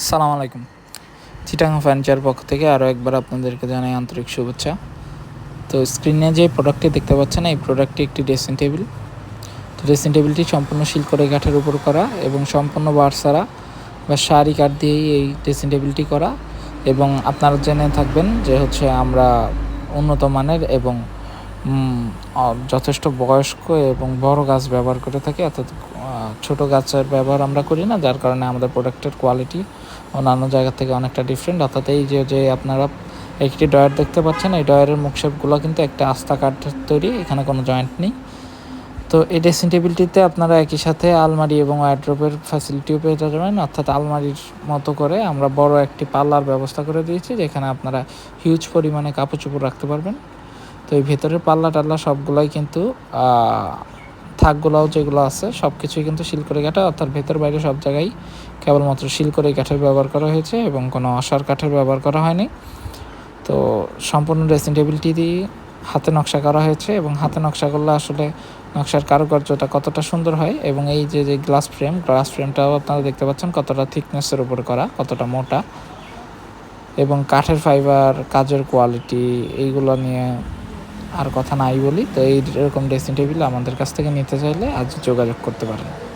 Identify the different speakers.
Speaker 1: আসসালামু আলাইকুম। চিটাং ফার্নিচার পক্ষ থেকে আরও একবার আপনাদেরকে জানাই আন্তরিক শুভেচ্ছা। তো স্ক্রিনে যে প্রোডাক্টটি দেখতে পাচ্ছেন, এই প্রোডাক্টটি একটি ড্রেসিং টেবিল তো ড্রেসিং টেবিলটি সম্পূর্ণ শিলকড়ে কাঠের উপর করা এবং সম্পূর্ণ বারসারা বা শাড়ি কাঠ দিয়েই এই ড্রেসিং টেবিলটি করা। এবং আপনারা জেনে থাকবেন যে হচ্ছে আমরা উন্নত মানের এবং যথেষ্ট বয়স্ক এবং বড় গাছ ব্যবহার করে থাকি, অর্থাৎ ছোট গাছের ব্যবহার আমরা করি না, যার কারণে আমাদের প্রোডাক্টের কোয়ালিটি অন্যান্য জায়গা থেকে অনেকটা ডিফারেন্ট অর্থাৎ এই যে যে আপনারা একটি ডয়ার দেখতে পাচ্ছেন, এই ডয়ারের মুখশেপগুলো কিন্তু একটা আস্তা কাঠের তৈরি, এখানে কোনো জয়েন্ট নেই। তো এই ড্রেসিং টেবিলটিতে আপনারা একই সাথে আলমারি এবং ওয়ার্ড্রোপের ফ্যাসিলিটিও পেয়ে যাবেন, অর্থাৎ আলমারির মতো করে আমরা বড় একটি পাল্লার ব্যবস্থা করে দিয়েছি, যেখানে আপনারা হিউজ পরিমাণে কাপড় চোপড় রাখতে পারবেন। তো এই ভেতরের পাল্লা টাল্লা সবগুলাই কিন্তু থাকগুলাও যেগুলো আছে সব কিছুই কিন্তু শিল করে কাঠা অর্থাৎ ভেতর বাইরে সব জায়গায় কেবলমাত্র শিল করে কাঠের ব্যবহার করা হয়েছে এবং কোনো অসার কাঠের ব্যবহার করা হয়নি। তো সম্পূর্ণ ড্রেসিং টেবিলটি দিয়ে হাতে নকশা করা হয়েছে এবং হাতে নকশা করলে আসলে নকশার কারুকার্যটা কতটা সুন্দর হয় এবং এই যে যে গ্লাস ফ্রেম গ্লাস ফ্রেমটাও আপনারা দেখতে পাচ্ছেন কতটা থিকনেসের উপর করা, কতটা মোটা। এবং কাঠের ফাইবার কাজের কোয়ালিটি এইগুলো নিয়ে আর কথা নাই বলি, তো এই রকম ড্রেসিং টেবিল আমাদের কাছ থেকে নিতে চাইলে আজ যোগাযোগ করতে পারেন।